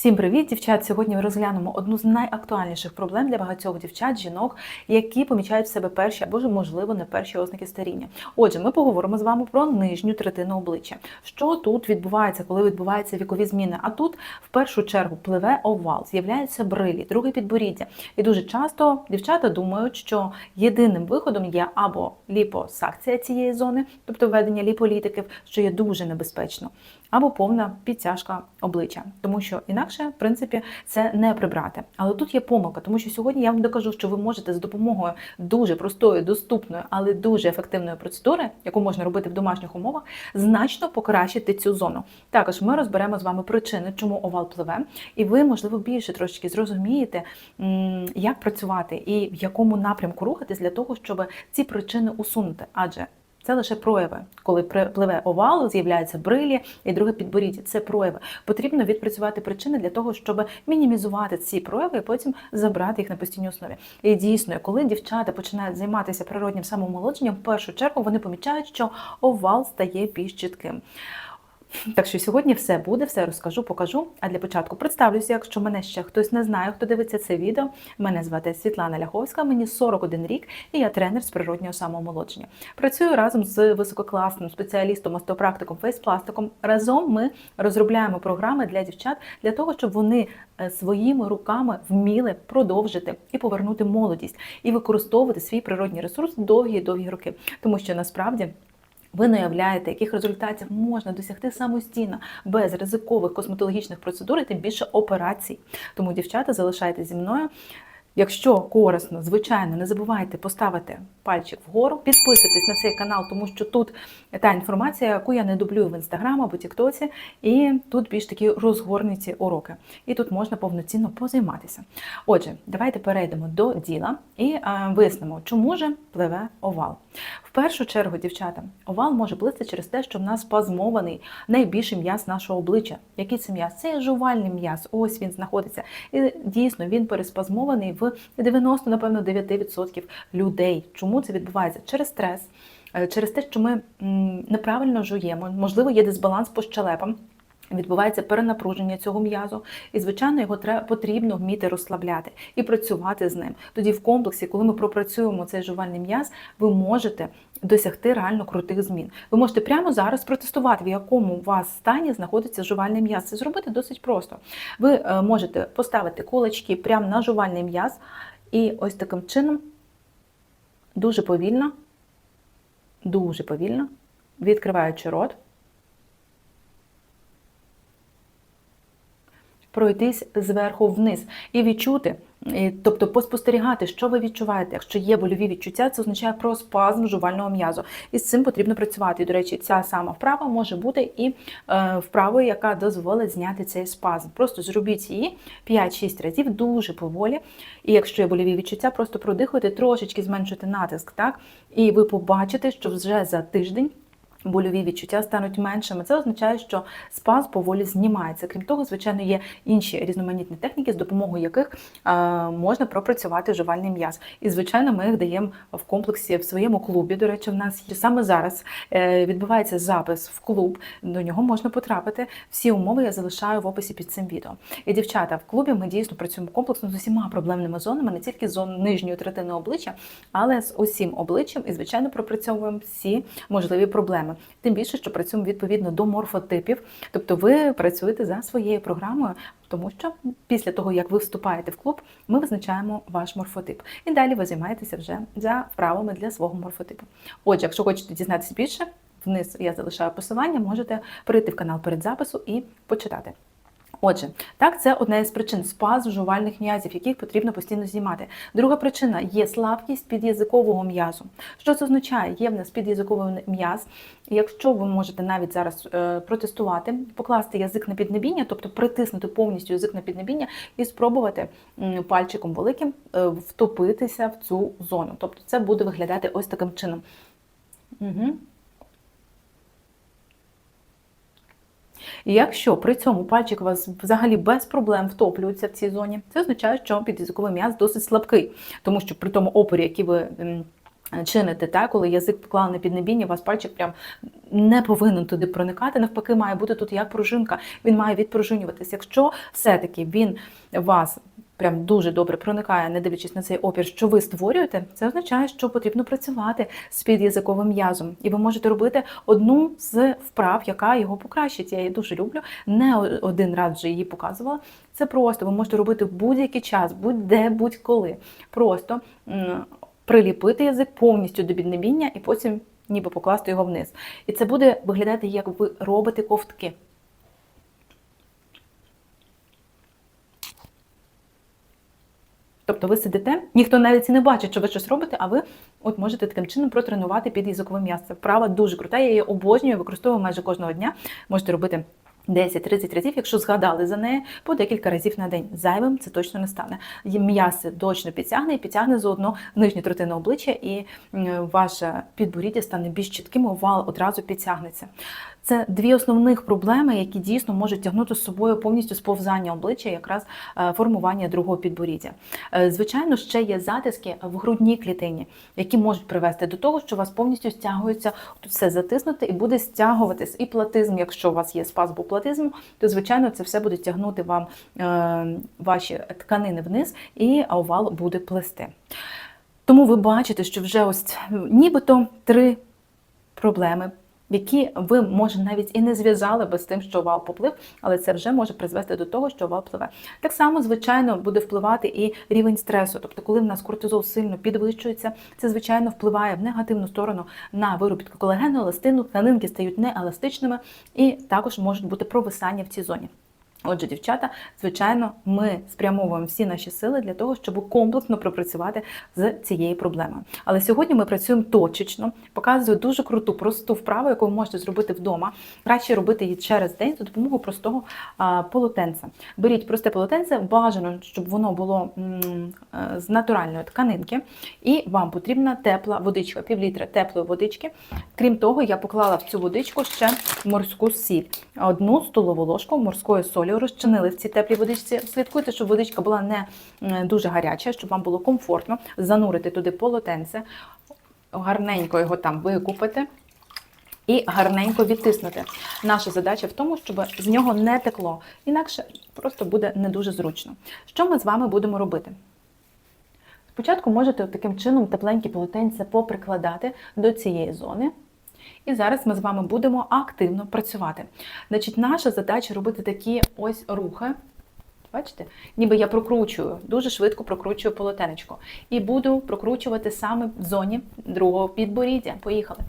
Всім привіт, дівчат! Сьогодні ми розглянемо одну з найактуальніших проблем для багатьох дівчат, жінок, які помічають в себе перші або ж, можливо, не перші ознаки старіння. Отже, ми поговоримо з вами про нижню третину обличчя. Що тут відбувається, коли відбуваються вікові зміни? А тут в першу чергу пливе овал, з'являються брилі, друге підборіддя. І дуже часто дівчата думають, що єдиним виходом є або ліпосакція цієї зони, тобто введення ліполітиків, що є дуже небезпечно, або повна підтяжка обличчя, тому що інакше, в принципі, це не прибрати. Але тут є помилка, тому що сьогодні я вам докажу, що ви можете за допомогою дуже простої, доступної, але дуже ефективної процедури, яку можна робити в домашніх умовах, значно покращити цю зону. Також ми розберемо з вами причини, чому овал пливе, і ви, можливо, більше трошечки зрозумієте, як працювати і в якому напрямку рухатись для того, щоб ці причини усунути. Адже це лише прояви. Коли пливе овал, з'являються брилі і друге підборіддя. Це прояви. Потрібно відпрацювати причини для того, щоб мінімізувати ці прояви і потім забрати їх на постійній основі. І дійсно, коли дівчата починають займатися природнім самомолодженням, в першу чергу вони помічають, що овал стає більш чітким. Так що сьогодні все буде, все розкажу, покажу. А для початку представлюся, якщо мене ще хтось не знає, хто дивиться це відео. Мене звати Світлана Ляховська, мені 41 рік, і я тренер з природнього самоомолодження. Працюю разом з висококласним спеціалістом, остеопрактиком, фейспластиком. Разом ми розробляємо програми для дівчат для того, щоб вони е, своїми руками вміли продовжити і повернути молодість, і використовувати свій природній ресурс довгі-довгі роки. Тому що насправді. Ви не уявляєте, яких результатів можна досягти самостійно без ризикових косметологічних процедур і тим більше операцій. Тому, дівчата, залишайтеся зі мною. Якщо корисно, звичайно, не забувайте поставити пальчик вгору, підписуйтесь на цей канал, тому що тут та інформація, яку я не дублюю в інстаграм або Тіктоці, і тут більш такі розгорниці уроки. І тут можна повноцінно позайматися. Отже, давайте перейдемо до діла і е, вияснимо, чому же пливе овал. В першу чергу, дівчата, овал може плисти через те, що в нас спазмований найбільший м'яз нашого обличчя. Який це м'яз? Це жувальний м'яз. Ось він знаходиться. І дійсно він переспазмований в 90, напевно, 9% людей. Чому це відбувається? Через стрес, е, через те, що ми неправильно жуємо, можливо, є дисбаланс по щелепам. Відбувається перенапруження цього м'язу, і звичайно його потрібно вміти розслабляти і працювати з ним. Тоді, в комплексі, коли ми пропрацюємо цей жувальний м'яз, ви можете досягти реально крутих змін. Ви можете прямо зараз протестувати, в якому у вас стані знаходиться жувальний м'яз. Це зробити досить просто. Ви е, можете поставити кулачки прямо на жувальний м'яз, і ось таким чином дуже повільно, дуже повільно, відкриваючи рот. Пройтись зверху вниз і відчути, тобто поспостерігати, що ви відчуваєте. Якщо є больові відчуття, це означає про спазм жувального м'язу. І з цим потрібно працювати. І, до речі, ця сама вправа може бути і е, вправою, яка дозволить зняти цей спазм. Просто зробіть її 5-6 разів дуже поволі. І якщо є больові відчуття, просто продихуйте, трошечки зменшуйте натиск, так? І ви побачите, що вже за тиждень. Больові відчуття стануть меншими. Це означає, що спазм поволі знімається. Крім того, звичайно, є інші різноманітні техніки, з допомогою яких е, можна пропрацювати жувальний м'яз. І, звичайно, ми їх даємо в комплексі в своєму клубі. До речі, в нас є саме зараз е, відбувається запис в клуб. До нього можна потрапити. Всі умови я залишаю в описі під цим відео. І дівчата в клубі ми дійсно працюємо комплексно з усіма проблемними зонами, не тільки з зон нижньої третини обличчя, але з усім обличчям і, звичайно, пропрацьовуємо всі можливі проблеми. Тим більше, що працюємо відповідно до морфотипів, тобто ви працюєте за своєю програмою, тому що після того, як ви вступаєте в клуб, ми визначаємо ваш морфотип. І далі ви займаєтеся вже за вправами для свого морфотипу. Отже, якщо хочете дізнатися більше, вниз я залишаю посилання, можете перейти в канал перед запису і почитати. Отже, так, це одна із причин спазм жувальних м'язів, яких потрібно постійно знімати. Друга причина є слабкість під'язикового м'язу. Що це означає? Є в нас під'язиковий м'яз. Якщо ви можете навіть зараз е, протестувати, покласти язик на піднебіння, тобто притиснути повністю язик на піднебіння і спробувати пальчиком великим е, втопитися в цю зону. Тобто це буде виглядати ось таким чином. Угу. І якщо при цьому пальчик у вас взагалі без проблем втоплюється в цій зоні, це означає, що підязковий м'яз досить слабкий, тому що при тому опорі, який ви чините, так, коли язик поклав на піднебіння, у вас пальчик прям не повинен туди проникати. Навпаки, має бути тут як пружинка, він має відпружинюватись. Якщо все-таки він вас прям дуже добре проникає, не дивлячись на цей опір, що ви створюєте, це означає, що потрібно працювати з під'язиковим м'язом. І ви можете робити одну з вправ, яка його покращить. Я її дуже люблю. Не один раз вже її показувала. Це просто ви можете робити будь-який час, будь-де, будь-коли. Просто приліпити язик повністю до піднебіння і потім ніби покласти його вниз. І це буде виглядати, як ви робите ковтки. Тобто ви сидите, ніхто навіть і не бачить, що ви щось робите, а ви от можете таким чином протренувати під язикове м'ясо. Вправа дуже крута, я її обожнюю, використовую майже кожного дня. Можете робити 10-30 разів, якщо згадали за неї по декілька разів на день. Зайвим це точно не стане. М'ясо точно підтягне і підтягне заодно нижню третину обличчя, і ваше підборіддя стане більш чітким, овал одразу підтягнеться. Це дві основних проблеми, які дійсно можуть тягнути з собою повністю сповзання обличчя, якраз е, формування другого підборіддя. Е, Звичайно, ще є затиски в грудній клітині, які можуть привести до того, що у вас повністю стягується тут все затиснути і буде стягуватись і платизм. Якщо у вас є платизму, то звичайно це все буде тягнути вам е, ваші тканини вниз, і овал буде плести. Тому ви бачите, що вже ось нібито три проблеми які ви, може, навіть і не зв'язали би з тим, що вал поплив, але це вже може призвести до того, що вал пливе. Так само, звичайно, буде впливати і рівень стресу. Тобто, коли в нас кортизол сильно підвищується, це звичайно впливає в негативну сторону на виробітку колагену, еластину, тканинки стають нееластичними і також можуть бути провисання в цій зоні. Отже, дівчата, звичайно, ми спрямовуємо всі наші сили для того, щоб комплексно пропрацювати з цією проблемою. Але сьогодні ми працюємо точечно, показую дуже круту, просту вправу, яку ви можете зробити вдома. Краще робити її через день за допомогою простого полотенця. Беріть просте полотенце, бажано, щоб воно було е, з натуральної тканинки, і вам потрібна тепла водичка, пів літра теплої водички. Крім того, я поклала в цю водичку ще морську сіль, одну столову ложку морської солі розчинили в цій теплій водичці. Слідкуйте, щоб водичка була не дуже гаряча, щоб вам було комфортно занурити туди полотенце, гарненько його там викупити. І гарненько відтиснути. Наша задача в тому, щоб з нього не текло. Інакше просто буде не дуже зручно. Що ми з вами будемо робити? Спочатку можете таким чином тепленькі полотенця поприкладати до цієї зони. І зараз ми з вами будемо активно працювати. Значить, наша задача робити такі ось рухи. Бачите? Ніби я прокручую, дуже швидко прокручую полотенечко. І буду прокручувати саме в зоні другого підборіддя. Поїхали.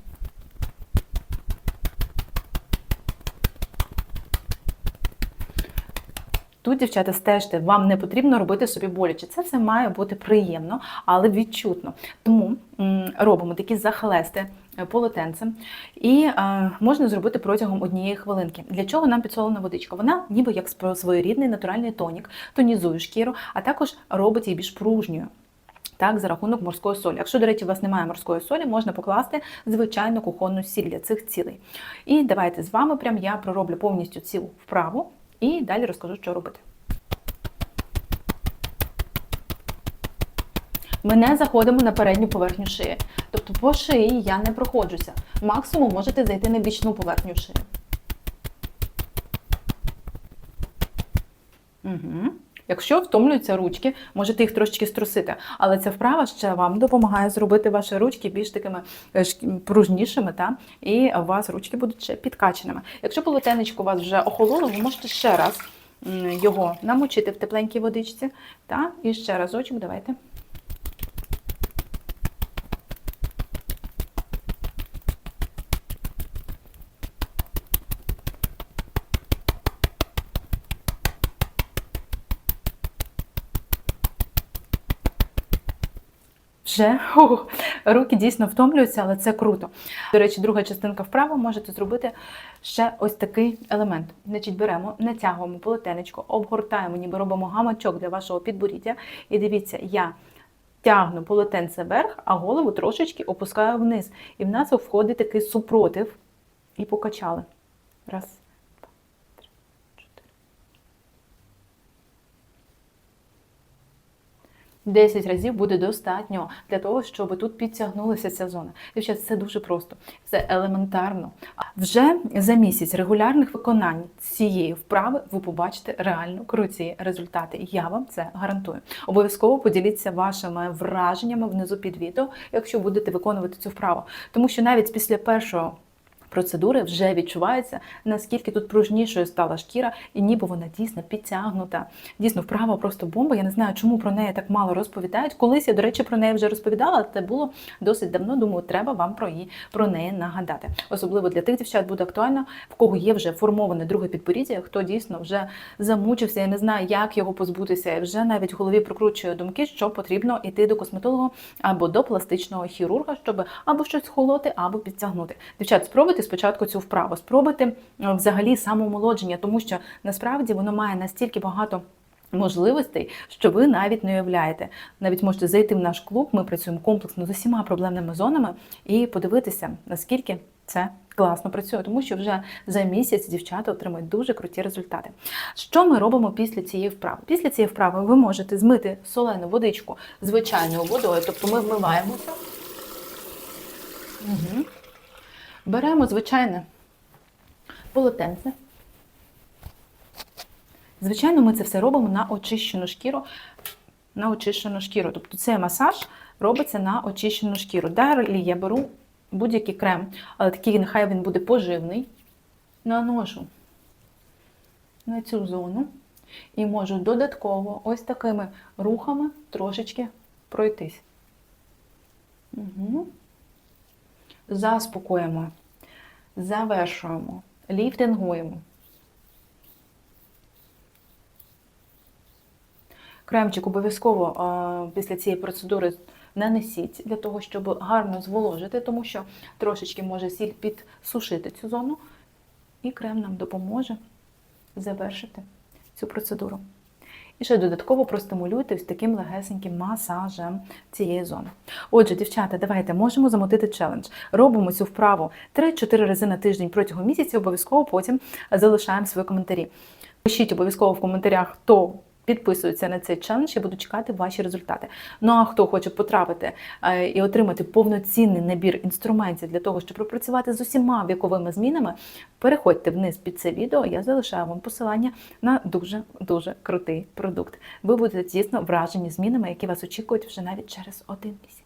Тут, дівчата, стежте, вам не потрібно робити собі боляче. Це все має бути приємно, але відчутно. Тому робимо такі захлести полотенцем. І е, можна зробити протягом однієї хвилинки. Для чого нам підсолена водичка? Вона ніби як своєрідний натуральний тонік, тонізує шкіру, а також робить її більш пружньою. Так, за рахунок морської солі. Якщо, до речі, у вас немає морської солі, можна покласти звичайну кухонну сіль для цих цілей. І давайте з вами прям я пророблю повністю цілу вправу і далі розкажу, що робити. Ми не заходимо на передню поверхню шиї. Тобто по шиї я не проходжуся. Максимум можете зайти на бічну поверхню шиї. Угу. Якщо втомлюються ручки, можете їх трошечки струсити. Але ця вправа ще вам допомагає зробити ваші ручки більш такими е, пружнішими, та? і у вас ручки будуть ще підкаченими. Якщо полотенечко у вас вже охололо, ви можете ще раз його намочити в тепленькій водичці. Та? І ще разочок, давайте. Вже ух, руки дійсно втомлюються, але це круто. До речі, друга частинка вправи можете зробити ще ось такий елемент. Значить, беремо, натягуємо полотенечко, обгортаємо, ніби робимо гамачок для вашого підборіддя. І дивіться, я тягну полотенце вверх, а голову трошечки опускаю вниз. І в нас входить такий супротив. І покачали. Раз, 10 разів буде достатньо для того, щоб тут підтягнулася ця зона. Дівчат, це дуже просто, це елементарно. Вже за місяць регулярних виконань цієї вправи ви побачите реально круті результати. Я вам це гарантую. Обов'язково поділіться вашими враженнями внизу під відео, якщо будете виконувати цю вправу. Тому що навіть після першого процедури вже відчувається, наскільки тут пружнішою стала шкіра, і ніби вона дійсно підтягнута. Дійсно, вправа просто бомба. Я не знаю, чому про неї так мало розповідають. Колись я, до речі, про неї вже розповідала, це було досить давно. Думаю, треба вам про її про неї нагадати. Особливо для тих дівчат буде актуально, в кого є вже формоване друге підборіддя, хто дійсно вже замучився і не знає, як його позбутися, і вже навіть в голові прокручує думки, що потрібно йти до косметолога або до пластичного хірурга, щоб або щось холоти, або підтягнути. Дівчат, спробуйте спочатку цю вправу, спробуйте е, взагалі самоомолодження, тому що насправді воно має настільки багато. Можливостей, що ви навіть не уявляєте. Навіть можете зайти в наш клуб. Ми працюємо комплексно з усіма проблемними зонами і подивитися, наскільки це класно працює, тому що вже за місяць дівчата отримують дуже круті результати. Що ми робимо після цієї вправи? Після цієї вправи ви можете змити солену водичку звичайною водою, тобто ми вмиваємося. Угу. Беремо звичайне полотенце. Звичайно, ми це все робимо на очищену шкіру. На очищену шкіру. Тобто цей масаж робиться на очищену шкіру. Далі я беру будь-який крем, але такий нехай він буде поживний. Наношу на цю зону і можу додатково ось такими рухами трошечки пройтись. Угу. Заспокоїмо, завершуємо, ліфтингуємо. Кремчик обов'язково після цієї процедури нанесіть для того, щоб гарно зволожити, тому що трошечки може сіль підсушити цю зону, і крем нам допоможе завершити цю процедуру. І ще додатково простимулюйте ось таким легесеньким масажем цієї зони. Отже, дівчата, давайте можемо замотити челендж. Робимо цю вправу 3-4 рази на тиждень протягом місяця, обов'язково потім залишаємо свої коментарі. Пишіть обов'язково в коментарях, хто підписується на цей челендж, я буду чекати ваші результати. Ну а хто хоче потрапити е, і отримати повноцінний набір інструментів для того, щоб пропрацювати з усіма віковими змінами, переходьте вниз під це відео, я залишаю вам посилання на дуже-дуже крутий продукт. Ви будете дійсно вражені змінами, які вас очікують вже навіть через один місяць.